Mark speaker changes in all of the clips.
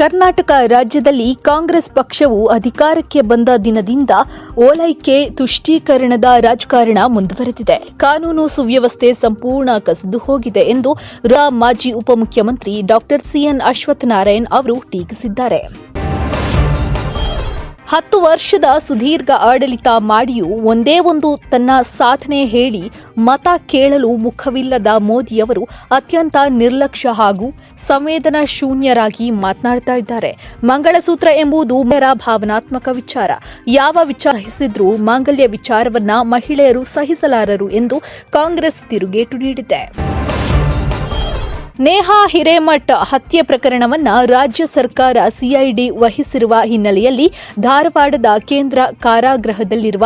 Speaker 1: ಕರ್ನಾಟಕ ರಾಜ್ಯದಲ್ಲಿ ಕಾಂಗ್ರೆಸ್ ಪಕ್ಷವು ಅಧಿಕಾರಕ್ಕೆ ಬಂದ ದಿನದಿಂದ ಓಲೈಕೆ ತುಷ್ಟೀಕರಣದ ರಾಜಕಾರಣ ಮುಂದುವರೆದಿದೆ. ಕಾನೂನು ಸುವ್ಯವಸ್ಥೆ ಸಂಪೂರ್ಣ ಕಸಿದು ಹೋಗಿದೆ ಎಂದು ರಾ ಮಾಜಿ ಉಪಮುಖ್ಯಮಂತ್ರಿ ಡಾಕ್ಟರ್ ಸಿಎನ್ ಅಶ್ವತ್ಥನಾರಾಯಣ್ ಅವರು ಟೀಕಿಸಿದ್ದಾರೆ. ಹತ್ತು ವರ್ಷದ ಸುದೀರ್ಘ ಆಡಳಿತ ಮಾಡಿಯೂ ಒಂದೇ ಒಂದು ತನ್ನ ಸಾಧನೆ ಹೇಳಿ ಮತ ಕೇಳಲು ಮುಖವಿಲ್ಲದ ಮೋದಿಯವರು ಅತ್ಯಂತ ನಿರ್ಲಕ್ಷ್ಯ ಹಾಗೂ ಸಂವೇದನಾ ಶೂನ್ಯರಾಗಿ ಮಾತನಾಡ್ತಾ ಇದ್ದಾರೆ. ಮಂಗಳಸೂತ್ರ ಎಂಬುದು ಮೇರ ಭಾವನಾತ್ಮಕ ವಿಚಾರ. ಯಾವ ವಿಚಾರಿಸಿದ್ರೂ ಮಾಂಗಲ್ಯ ವಿಚಾರವನ್ನ ಮಹಿಳೆಯರು ಸಹಿಸಲಾರರು ಎಂದು ಕಾಂಗ್ರೆಸ್ ತಿರುಗೇಟು ನೀಡಿದೆ. ನೇಹಾ ಹಿರೇಮಠ್ ಹತ್ಯೆ ಪ್ರಕರಣವನ್ನ ರಾಜ್ಯ ಸರ್ಕಾರ ಸಿಐಡಿ ವಹಿಸಿರುವ ಹಿನ್ನೆಲೆಯಲ್ಲಿ ಧಾರವಾಡದ ಕೇಂದ್ರ ಕಾರಾಗೃಹದಲ್ಲಿರುವ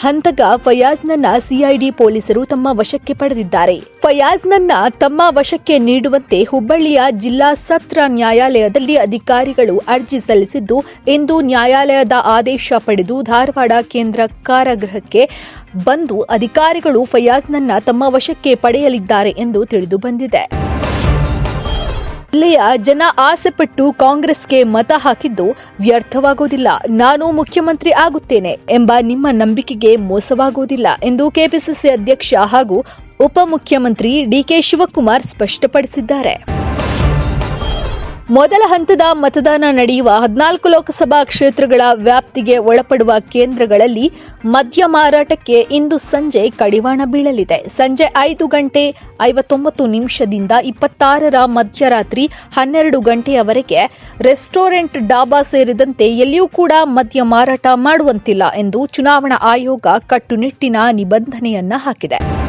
Speaker 1: ಹಂತಕ ಫಯಾಜ್ನನ್ನ ಸಿಐಡಿ ಪೊಲೀಸರು ತಮ್ಮ ವಶಕ್ಕೆ ಪಡೆದಿದ್ದಾರೆ. ಫಯಾಜ್ನನ್ನ ತಮ್ಮ ವಶಕ್ಕೆ ನೀಡುವಂತೆ ಹುಬ್ಬಳ್ಳಿಯ ಜಿಲ್ಲಾ ಸತ್ರ ನ್ಯಾಯಾಲಯದಲ್ಲಿ ಅಧಿಕಾರಿಗಳು ಅರ್ಜಿ ಸಲ್ಲಿಸಿದ್ದು, ಇಂದು ನ್ಯಾಯಾಲಯದ ಆದೇಶ ಪಡೆದು ಧಾರವಾಡ ಕೇಂದ್ರ ಕಾರಾಗೃಹಕ್ಕೆ ಬಂದು ಅಧಿಕಾರಿಗಳು ಫಯಾಜ್ನನ್ನ ತಮ್ಮ ವಶಕ್ಕೆ ಪಡೆಯಲಿದ್ದಾರೆ ಎಂದು ತಿಳಿದು ಜಿಲ್ಲೆಯ ಜನ ಆಸೆಪಟ್ಟು ಕಾಂಗ್ರೆಸ್ಗೆ ಮತ ಹಾಕಿದ್ದು ವ್ಯರ್ಥವಾಗುವುದಿಲ್ಲ ನಾನು ಮುಖ್ಯಮಂತ್ರಿ ಆಗುತ್ತೇನೆ ಎಂಬ ನಿಮ್ಮ ನಂಬಿಕೆಗೆ ಮೋಸವಾಗುವುದಿಲ್ಲ ಎಂದು ಕೆಪಿಸಿಸಿ ಅಧ್ಯಕ್ಷ ಹಾಗೂ ಉಪಮುಖ್ಯಮಂತ್ರಿ ಡಿಕೆ ಶಿವಕುಮಾರ್ ಸ್ಪಷ್ಟಪಡಿಸಿದ್ದಾರೆ. ಮೊದಲ ಹಂತದ ಮತದಾನ ನಡೆಯುವ ಹದಿನಾಲ್ಕು ಲೋಕಸಭಾ ಕ್ಷೇತ್ರಗಳ ವ್ಯಾಪ್ತಿಗೆ ಒಳಪಡುವ ಕೇಂದ್ರಗಳಲ್ಲಿ ಮದ್ಯ ಮಾರಾಟಕ್ಕೆ ಇಂದು ಸಂಜೆ ಕಡಿವಾಣ ಬೀಳಲಿದೆ. ಸಂಜೆ ಐದು ಗಂಟೆ ಐವತ್ತೊಂಬತ್ತು ನಿಮಿಷದಿಂದ ಇಪ್ಪತ್ತಾರರ ಮಧ್ಯರಾತ್ರಿ ಹನ್ನೆರಡು ಗಂಟೆಯವರೆಗೆ ರೆಸ್ಟೋರೆಂಟ್ ಡಾಬಾ ಸೇರಿದಂತೆ ಎಲ್ಲಿಯೂ ಕೂಡ ಮದ್ಯ ಮಾರಾಟ ಮಾಡುವಂತಿಲ್ಲ ಎಂದು ಚುನಾವಣಾ ಆಯೋಗ ಕಟ್ಟುನಿಟ್ಟಿನ ನಿಬಂಧನೆಯನ್ನ ಹಾಕಿದೆ.